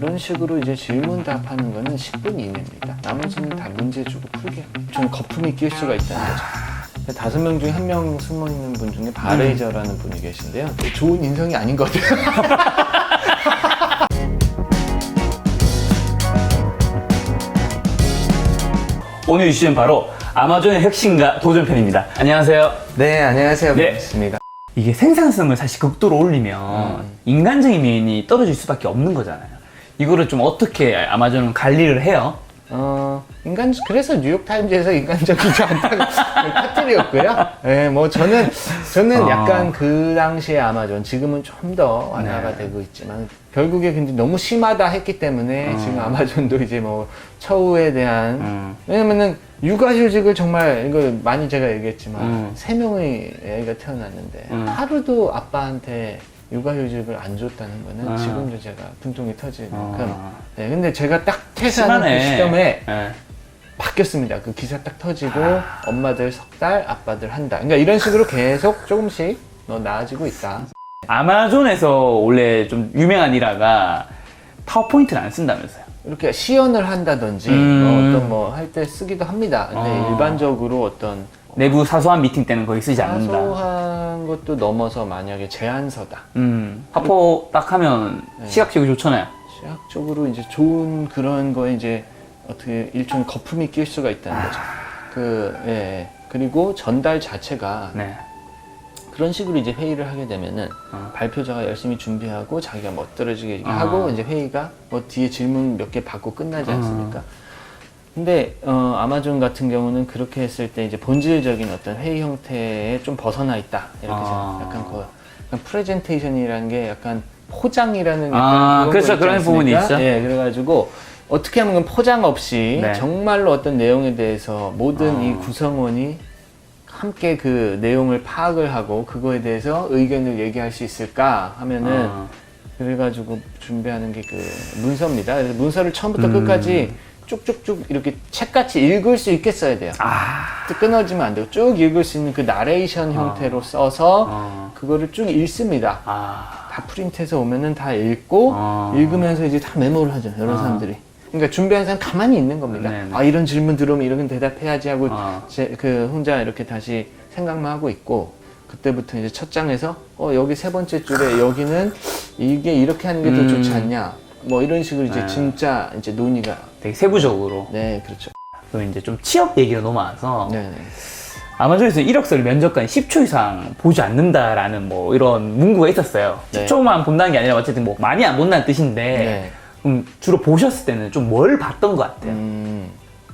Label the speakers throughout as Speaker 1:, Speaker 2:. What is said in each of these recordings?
Speaker 1: 그런 식으로 이제 질문 답하는 거는 10분 이내입니다. 나머지는 다 문제 주고 풀게 합니다. 좀 거품이 낄 수가 있다는 거죠. 다섯 명 중에 한 명 숨어 있는 분 중에 바레이저라는 분이 계신데요. 좋은 인성이 아닌 것 같아요.
Speaker 2: 오늘 주제는 바로 아마존의 혁신가 도전편입니다. 안녕하세요.
Speaker 1: 네, 안녕하세요.
Speaker 2: 네.
Speaker 1: 반갑습니다.
Speaker 2: 이게 생산성을 사실 극도로 올리면
Speaker 1: 음.
Speaker 2: 인간적인 면이 떨어질 수밖에 없는 거잖아요. 이거를 좀 어떻게 아마존은 관리를 해요?
Speaker 1: 어, 인간, 그래서 뉴욕타임즈에서 인간적이지 않다고 파트리였고요. 예, 뭐 저는, 저는
Speaker 2: 어.
Speaker 1: 약간 그 당시에 아마존, 지금은 좀 더 완화가
Speaker 2: 네.
Speaker 1: 되고 있지만, 결국에 근데 너무 심하다 했기 때문에
Speaker 2: 어.
Speaker 1: 지금 아마존도 이제 뭐 처우에 대한,
Speaker 2: 음.
Speaker 1: 왜냐면은 육아휴직을 정말, 이거 많이 제가 얘기했지만,
Speaker 2: 음.
Speaker 1: 세 명의 애가 태어났는데,
Speaker 2: 음.
Speaker 1: 하루도 아빠한테 육아휴직을 안 줬다는 거는
Speaker 2: 아.
Speaker 1: 지금도 제가 분통이 터질 만큼,
Speaker 2: 어.
Speaker 1: 네, 근데 제가 딱 퇴사하는 그
Speaker 2: 심하네.
Speaker 1: 시점에
Speaker 2: 네.
Speaker 1: 바뀌었습니다. 그 기사 딱 터지고 엄마들 석 달, 아빠들 한 달. 그러니까 이런 식으로 계속 조금씩 너 나아지고 있다.
Speaker 2: 아마존에서 원래 좀 유명한 일화가 파워포인트를 안 쓴다면서요.
Speaker 1: 이렇게 시연을 한다든지
Speaker 2: 음.
Speaker 1: 뭐 어떤 뭐 할 때 쓰기도 합니다. 근데
Speaker 2: 어.
Speaker 1: 일반적으로 어떤
Speaker 2: 내부 사소한 미팅 때는 거의 쓰지 않는다.
Speaker 1: 사소한 것도 넘어서 만약에 제안서다.
Speaker 2: 음, 파포 딱 하면
Speaker 1: 네.
Speaker 2: 시각적으로 좋잖아요.
Speaker 1: 시각적으로 이제 좋은 그런 거에 이제 어떻게 일종의 거품이 낄 수가 있다는 거죠. 그, 예, 예. 그리고 전달 자체가
Speaker 2: 네.
Speaker 1: 그런 식으로 이제 회의를 하게 되면은
Speaker 2: 어.
Speaker 1: 발표자가 열심히 준비하고 자기가 멋들어지게
Speaker 2: 아.
Speaker 1: 하고 이제 회의가 뭐 뒤에 질문 몇 개 받고 끝나지
Speaker 2: 어.
Speaker 1: 않습니까? 근데 어, 아마존 같은 경우는 그렇게 했을 때 이제 본질적인 어떤 회의 형태에 좀 벗어나 있다 이렇게
Speaker 2: 아.
Speaker 1: 생각. 약간 그 약간 프레젠테이션이라는 게 약간 포장이라는
Speaker 2: 아,
Speaker 1: 약간
Speaker 2: 그렇죠.
Speaker 1: 거 있지
Speaker 2: 그런 부분이
Speaker 1: 않습니까?
Speaker 2: 있죠.
Speaker 1: 예, 그래가지고 어떻게 하면 포장 없이
Speaker 2: 네.
Speaker 1: 정말로 어떤 내용에 대해서 모든
Speaker 2: 아.
Speaker 1: 이 구성원이 함께 그 내용을 파악을 하고 그거에 대해서 의견을 얘기할 수 있을까 하면은
Speaker 2: 아.
Speaker 1: 그래가지고 준비하는 게 그 문서입니다. 그래서 문서를 처음부터
Speaker 2: 음.
Speaker 1: 끝까지 쭉쭉쭉 이렇게 책같이 읽을 수 있게 써야 돼요.
Speaker 2: 아.
Speaker 1: 끊어지면 안 되고 쭉 읽을 수 있는 그 나레이션
Speaker 2: 아.
Speaker 1: 형태로 써서
Speaker 2: 어.
Speaker 1: 그거를 쭉 읽습니다.
Speaker 2: 아.
Speaker 1: 다 프린트해서 오면은 다 읽고
Speaker 2: 아.
Speaker 1: 읽으면서 이제 다 메모를 하죠. 여러
Speaker 2: 아.
Speaker 1: 사람들이. 그러니까 준비한 사람 가만히 있는 겁니다.
Speaker 2: 네네.
Speaker 1: 아 이런 질문 들어오면 이런 대답해야지 하고
Speaker 2: 아.
Speaker 1: 제, 그 혼자 이렇게 다시 생각만 하고 있고 그때부터 이제 첫 장에서 어 여기 세 번째 줄에 여기는 이게 이렇게 하는 게더
Speaker 2: 음.
Speaker 1: 좋지 않냐 뭐 이런 식으로 이제
Speaker 2: 네.
Speaker 1: 진짜 이제 논의가
Speaker 2: 되게 세부적으로.
Speaker 1: 네 그렇죠.
Speaker 2: 그럼 이제 좀 취업 얘기로 넘어와서
Speaker 1: 네네.
Speaker 2: 아마존에서 이력서를 면접관 10초 이상 보지 않는다라는 뭐 이런 문구가 있었어요.
Speaker 1: 네.
Speaker 2: 10초만 본다는 게 아니라 어쨌든 뭐 많이 안 본다는 뜻인데
Speaker 1: 네.
Speaker 2: 음, 주로 보셨을 때는 좀 뭘 봤던 것 같아요.
Speaker 1: 음,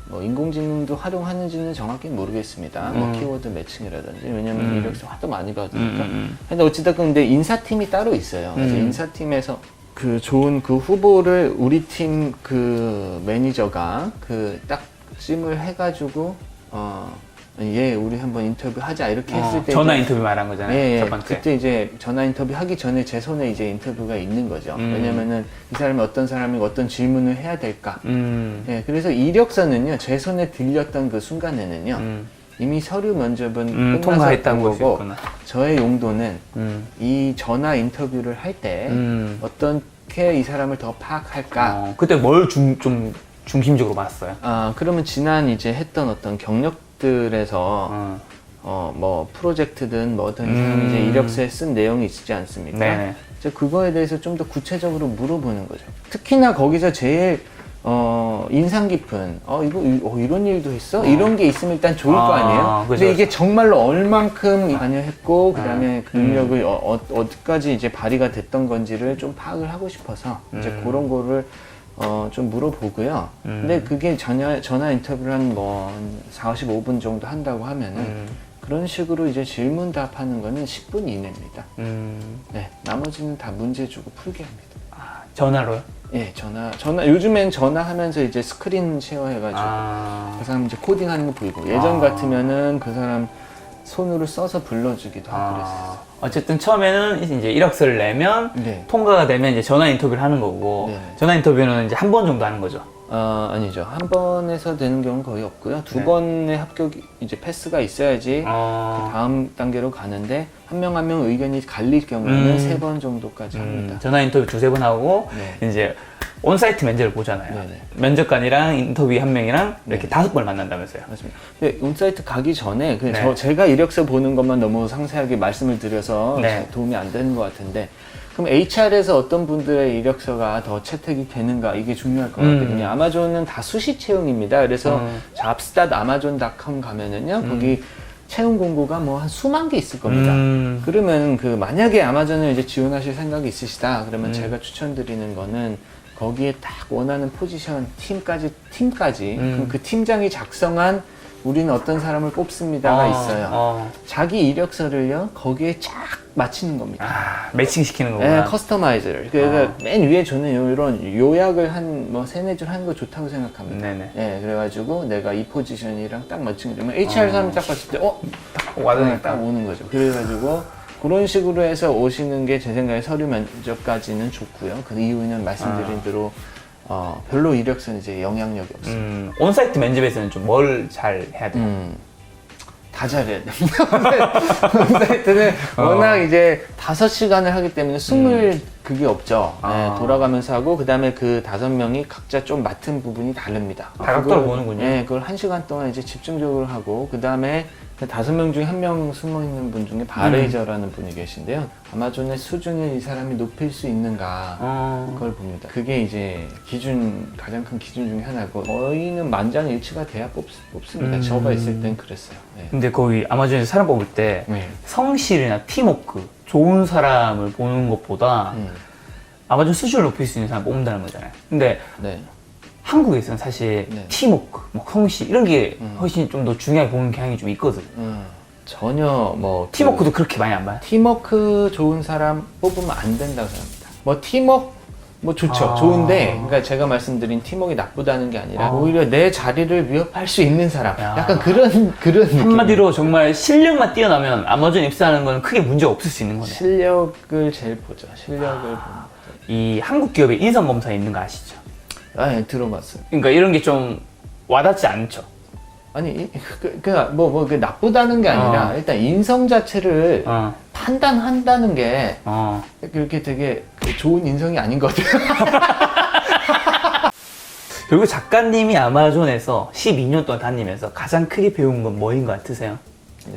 Speaker 1: 뭐 인공지능도 활용하는지는 정확히 모르겠습니다. 뭐
Speaker 2: 음.
Speaker 1: 키워드 매칭이라든지 왜냐면
Speaker 2: 음.
Speaker 1: 이력서 하도 많이 받으니까.
Speaker 2: 음, 음,
Speaker 1: 근데 어찌됐건 근데 인사팀이 따로 있어요. 그래서
Speaker 2: 음.
Speaker 1: 인사팀에서 그 좋은 그 후보를 우리 팀 그 매니저가 그 딱 찜을 해가지고 어 예 우리 한번 인터뷰 하자 이렇게
Speaker 2: 어,
Speaker 1: 했을 때
Speaker 2: 전화
Speaker 1: 이제-
Speaker 2: 인터뷰 말한 거잖아요.
Speaker 1: 예,
Speaker 2: 첫
Speaker 1: 예. 그때 이제 전화 인터뷰 하기 전에 제 손에 이제 인터뷰가 있는 거죠.
Speaker 2: 음.
Speaker 1: 왜냐면은 이 사람이 어떤 사람이 어떤 질문을 해야 될까.
Speaker 2: 음.
Speaker 1: 예, 그래서 이력서는요, 제 손에 들렸던 그 순간에는요,
Speaker 2: 음.
Speaker 1: 이미 서류 면접은
Speaker 2: 음, 볼수
Speaker 1: 거고. 저의 용도는
Speaker 2: 음.
Speaker 1: 이 전화 인터뷰를 할 때
Speaker 2: 음.
Speaker 1: 어떻게 이 사람을 더 파악할까.
Speaker 2: 어, 그때 뭘 중, 좀 중심적으로 봤어요?
Speaker 1: 아, 그러면 지난 이제 했던 어떤 경력들에서
Speaker 2: 어.
Speaker 1: 어, 뭐 프로젝트든 뭐든
Speaker 2: 음.
Speaker 1: 이제 이력서에 쓴 내용이 있지 않습니까? 이제 그거에 대해서 좀 더 구체적으로 물어보는 거죠. 특히나 거기서 제일 어, 인상 깊은 어 이거 이- 어, 이런 일도 했어? 이런 게 있으면 일단 좋을 거
Speaker 2: 아,
Speaker 1: 아니에요?
Speaker 2: 그죠,
Speaker 1: 근데 이게 정말로 얼만큼 관여했고
Speaker 2: 아,
Speaker 1: 그다음에 그 능력을 어, 어, 어 디까지 이제 발휘가 됐던 건지를 좀 파악을 하고 싶어서 이제
Speaker 2: 음.
Speaker 1: 그런 거를 어, 좀 물어보고요.
Speaker 2: 음.
Speaker 1: 근데 그게 전화, 전화 인터뷰를 한뭐 4, 55분 정도 한다고 하면은
Speaker 2: 음.
Speaker 1: 그런 식으로 이제 질문 답하는 거는 10분 이내입니다.
Speaker 2: 음.
Speaker 1: 네, 나머지는 다 문제 주고 풀게 합니다.
Speaker 2: 아, 전화로요?
Speaker 1: 예, 전화, 전화, 요즘엔 전화하면서 이제 스크린 쉐어 해가지고
Speaker 2: 아.
Speaker 1: 그 사람 이제 코딩하는 거 보이고 예전
Speaker 2: 아.
Speaker 1: 같으면은 그 사람 손으로 써서 불러주기도 하고 그랬어요.
Speaker 2: 아. 어쨌든 처음에는 이제 이력서를 내면
Speaker 1: 네.
Speaker 2: 통과가 되면 이제 전화 인터뷰를 하는 거고
Speaker 1: 네.
Speaker 2: 전화 인터뷰는 이제 한 번 정도 하는 거죠.
Speaker 1: 어, 아니죠. 한 번에서 되는 경우는 거의 없고요. 두
Speaker 2: 네.
Speaker 1: 번의 합격이 이제 패스가 있어야지
Speaker 2: 어.
Speaker 1: 다음 단계로 가는데 한 명 한 명 의견이 갈릴 경우에는
Speaker 2: 음.
Speaker 1: 세 번 정도까지
Speaker 2: 음,
Speaker 1: 합니다.
Speaker 2: 전화 인터뷰 두세 번 하고
Speaker 1: 네.
Speaker 2: 이제 온사이트 면접을 보잖아요.
Speaker 1: 네네.
Speaker 2: 면접관이랑 인터뷰 한 명이랑 이렇게
Speaker 1: 네.
Speaker 2: 다섯 번 만난다면서요.
Speaker 1: 맞습니다. 근데 온사이트 가기 전에 그
Speaker 2: 네.
Speaker 1: 저 제가 이력서 보는 것만 너무 상세하게 말씀을 드려서
Speaker 2: 네.
Speaker 1: 잘 도움이 안 되는 것 같은데 그럼 HR에서 어떤 분들의 이력서가 더 채택이 되는가 이게 중요할 것
Speaker 2: 음.
Speaker 1: 같거든요. 아마존은 다 수시 채용입니다. 그래서
Speaker 2: 음.
Speaker 1: 잡스닷 아마존닷컴 가면은요 거기 채용 공고가 뭐 한 수만 개 있을 겁니다.
Speaker 2: 음.
Speaker 1: 그러면 그 만약에 아마존을 이제 지원하실 생각이 있으시다 그러면
Speaker 2: 음.
Speaker 1: 제가 추천드리는 거는 거기에 딱 원하는 포지션 팀까지 팀까지
Speaker 2: 음.
Speaker 1: 그럼 그 팀장이 작성한 우리는 어떤 사람을 뽑습니다가
Speaker 2: 어,
Speaker 1: 있어요.
Speaker 2: 어.
Speaker 1: 자기 이력서를요 거기에 쫙 맞추는 겁니다.
Speaker 2: 아, 매칭 시키는
Speaker 1: 네,
Speaker 2: 거구나.
Speaker 1: 커스터마이즈를. 그러니까
Speaker 2: 어.
Speaker 1: 맨 위에 저는 이런 요약을 한 뭐 세네 줄 하는 거 좋다고 생각합니다.
Speaker 2: 네네.
Speaker 1: 네, 그래가지고 내가 이 포지션이랑 딱 맞춘 거죠. HR
Speaker 2: 어.
Speaker 1: 사람이 딱 봤을 때, 어? 딱
Speaker 2: 와닿으니까.
Speaker 1: 딱 오는 거죠. 그래가지고 그런 식으로 해서 오시는 게 제 생각에 서류 면접까지는 좋고요. 그 이유는 말씀드린
Speaker 2: 아.
Speaker 1: 대로 어, 별로 이력서는 이제 영향력이 없어요.
Speaker 2: 음, 온사이트 면접에서는 좀 뭘 잘 해야 돼요?
Speaker 1: 음, 다 잘해야 됩니다. 사이트는
Speaker 2: 어.
Speaker 1: 워낙 이제 다섯 시간을 하기 때문에 숨을 그게 없죠.
Speaker 2: 아.
Speaker 1: 네, 돌아가면서 하고 그 다음에 그 다섯 명이 각자 좀 맡은 부분이 다릅니다.
Speaker 2: 다각도로
Speaker 1: 그걸-
Speaker 2: 보는군요.
Speaker 1: 네, 그걸 한 시간 동안 이제 집중적으로 하고 그 다음에 다섯 명 중에 한 명 숨어 있는 분 중에 바레이저라는 분이 계신데요. 아마존의 수준을 이 사람이 높일 수 있는가.
Speaker 2: 어.
Speaker 1: 그걸 봅니다. 그게 이제 기준 가장 큰 기준 중에 하나고 저희는 만장일치가 돼야 뽑, 뽑습니다.
Speaker 2: 음.
Speaker 1: 저가 있을 땐 그랬어요. 네.
Speaker 2: 근데 거기 아마존에서 사람 뽑을 때
Speaker 1: 네.
Speaker 2: 성실이나 팀워크, 좋은 사람을 보는 것보다
Speaker 1: 음.
Speaker 2: 아마존 수준을 높일 수 있는 사람 뽑는다는 거잖아요. 근데
Speaker 1: 네.
Speaker 2: 한국에서는 사실
Speaker 1: 네.
Speaker 2: 팀워크, 뭐 성실 이런 게
Speaker 1: 음.
Speaker 2: 훨씬 좀 더 중요하게 보는 경향이 좀 있거든.
Speaker 1: 음. 전혀 뭐그
Speaker 2: 팀워크도 그 렇게 많이 안 봐요.
Speaker 1: 팀워크 좋은 사람 뽑으면 안 된다고 생각합니다. 뭐 팀워크 뭐 좋죠.
Speaker 2: 아.
Speaker 1: 좋은데 그러니까 제가 말씀드린 팀워크가 나쁘다는 게 아니라
Speaker 2: 아.
Speaker 1: 오히려 내 자리를 위협할 수 있는 사람.
Speaker 2: 야.
Speaker 1: 약간 그런 그런 느낌.
Speaker 2: 한마디로 정말 실력만 뛰어나면 아마존 입사하는 건 크게 문제 없을 수 있는 거네.
Speaker 1: 실력을 제일 보죠. 실력을 거죠.
Speaker 2: 이 한국 기업에 인성 검사 있는 거 아시죠?
Speaker 1: 아, 예, 들어봤어요.
Speaker 2: 그러니까 이런 게 좀 와닿지 않죠.
Speaker 1: 아니, 이- 그, 그, 뭐, 뭐, 그 나쁘다는 게 아니라,
Speaker 2: 어.
Speaker 1: 일단 인성 자체를
Speaker 2: 어,
Speaker 1: 판단한다는 게
Speaker 2: 어.
Speaker 1: 그렇게 되게 그 좋은 인성이 아닌 것 같아요.
Speaker 2: 결국 작가님이 아마존에서 12년 동안 다니면서 가장 크게 배운 건 뭐인 것 같으세요?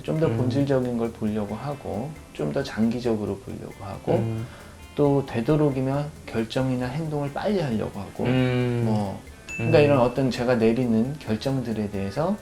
Speaker 1: 좀더
Speaker 2: 음.
Speaker 1: 본질적인 걸 보려고 하고, 좀 더 장기적으로 보려고 하고,
Speaker 2: 음.
Speaker 1: 또 되도록이면 결정이나 행동을 빨리 하려고 하고,
Speaker 2: 음.
Speaker 1: 뭐, 그러니까
Speaker 2: 음.
Speaker 1: 이런 어떤 제가 내리는 결정들에 대해서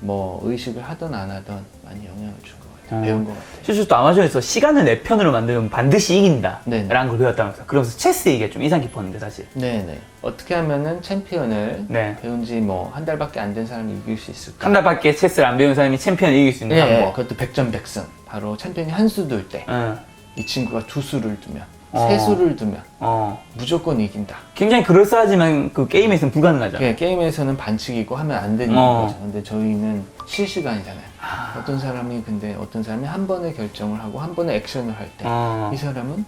Speaker 1: 뭐 의식을 하던 안 하던 많이 영향을.
Speaker 2: 어.
Speaker 1: 배운 것 같아요.
Speaker 2: 실제로 또 아마존에서 시간을 내 편으로 만들면 반드시 이긴다.
Speaker 1: 네네.
Speaker 2: 라는 걸 배웠다면서. 그러면서 체스 얘기가 좀 인상 깊었는데, 사실.
Speaker 1: 네네. 어떻게 하면은 챔피언을
Speaker 2: 네.
Speaker 1: 배운 지 뭐 한 달밖에 안 된 사람이 이길 수 있을까?
Speaker 2: 한 달밖에 체스를 안 배운 사람이 챔피언을 이길 수 있는
Speaker 1: 예,
Speaker 2: 방법.
Speaker 1: 예, 그것도 백전백승. 바로 챔피언이 한 수 둘 때,
Speaker 2: 응.
Speaker 1: 이 친구가 두 수를 두면,
Speaker 2: 어.
Speaker 1: 세 수를 두면
Speaker 2: 어.
Speaker 1: 무조건 이긴다.
Speaker 2: 굉장히 그럴싸하지만 그 게임에서는 불가능하잖아.
Speaker 1: 예, 게임에서는 반칙이고 하면 안 되는
Speaker 2: 어.
Speaker 1: 거죠. 근데 저희는 실시간이잖아요. 어떤 사람이 근데 어떤 사람이 한 번에 결정을 하고 한 번에 액션을 할 때,
Speaker 2: 어.
Speaker 1: 이 사람은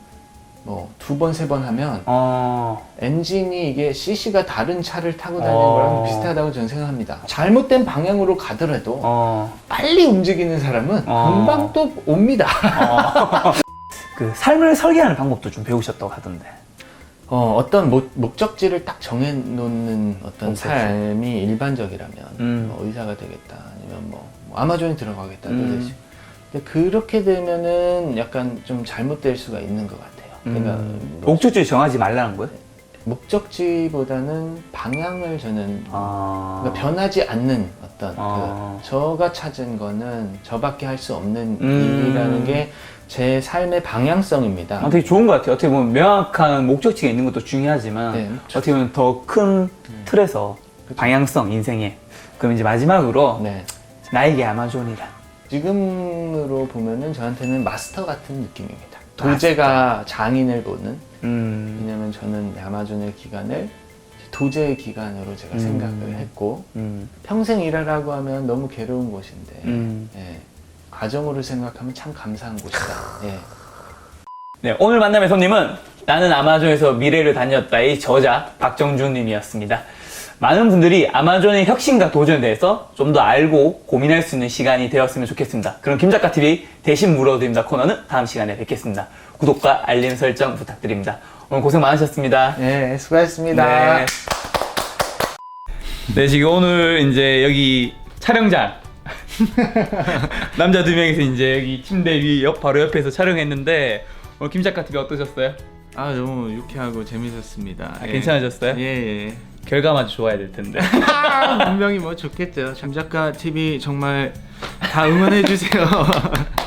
Speaker 1: 뭐 두 번, 세 번 하면
Speaker 2: 어.
Speaker 1: 엔진이 이게 CC가 다른 차를 타고 다니는
Speaker 2: 어.
Speaker 1: 거랑 비슷하다고 저는 생각합니다. 잘못된 방향으로 가더라도
Speaker 2: 어.
Speaker 1: 빨리 움직이는 사람은
Speaker 2: 어.
Speaker 1: 금방 또 옵니다.
Speaker 2: 그 삶을 설계하는 방법도 좀 배우셨다고 하던데.
Speaker 1: 어, 어떤 목, 목적지를 딱 정해놓는 어떤
Speaker 2: 목적지.
Speaker 1: 삶이 일반적이라면
Speaker 2: 음.
Speaker 1: 뭐 의사가 되겠다 아니면 뭐, 뭐 아마존에 들어가겠다도
Speaker 2: 음.
Speaker 1: 근데 그렇게 되면은 약간 좀 잘못될 수가 있는 것 같아요. 그러니까
Speaker 2: 음.
Speaker 1: 뭐
Speaker 2: 목적지를 정하지 말라는 거예요?
Speaker 1: 목적지보다는 방향을 저는
Speaker 2: 아.
Speaker 1: 그러니까 변하지 않는 어떤
Speaker 2: 아.
Speaker 1: 그 저가 찾은 거는 저밖에 할 수 없는
Speaker 2: 음.
Speaker 1: 일이라는 게 제 삶의 방향성입니다.
Speaker 2: 아, 되게 좋은 것 같아요. 어떻게 보면 명확한 목적지가 있는 것도 중요하지만
Speaker 1: 네,
Speaker 2: 어떻게 보면 더 큰 틀에서 방향성 인생에 그럼 이제 마지막으로
Speaker 1: 네.
Speaker 2: 나에게 아마존이란
Speaker 1: 지금으로 보면은 저한테는 마스터 같은 느낌입니다. 도제가 장인을 보는
Speaker 2: 음,
Speaker 1: 왜냐면 저는 아마존의 기간을 도제의 기간으로 제가
Speaker 2: 음.
Speaker 1: 생각을 했고
Speaker 2: 음,
Speaker 1: 평생 일하라고 하면 너무 괴로운 곳인데
Speaker 2: 음.
Speaker 1: 예, 가정으로 생각하면 참 감사한 곳이다. 예.
Speaker 2: 네, 오늘 만남의 손님은 나는 아마존에서 미래를 다녔다의 저자 박정준 님이었습니다. 많은 분들이 아마존의 혁신과 도전에 대해서 좀 더 알고 고민할 수 있는 시간이 되었으면 좋겠습니다. 그럼 김작가 TV 대신 물어드립니다 코너는 다음 시간에 뵙겠습니다. 구독과 알림 설정 부탁드립니다. 오늘 고생 많으셨습니다.
Speaker 1: 네, 수고하셨습니다.
Speaker 2: 네. 네, 지금 오늘 이제 여기 촬영장. 남자 두 명이서 이제 여기 침대 위 옆, 바로 옆에서 촬영했는데 오늘 김 작가 TV 어떠셨어요?
Speaker 1: 아 너무 유쾌하고 재밌었습니다.
Speaker 2: 아, 괜찮으셨어요?
Speaker 1: 예, 예.
Speaker 2: 결과만 아주 좋아야 될 텐데.
Speaker 1: 분명히 뭐 좋겠죠. 잠작가 TV 정말 다 응원해 주세요.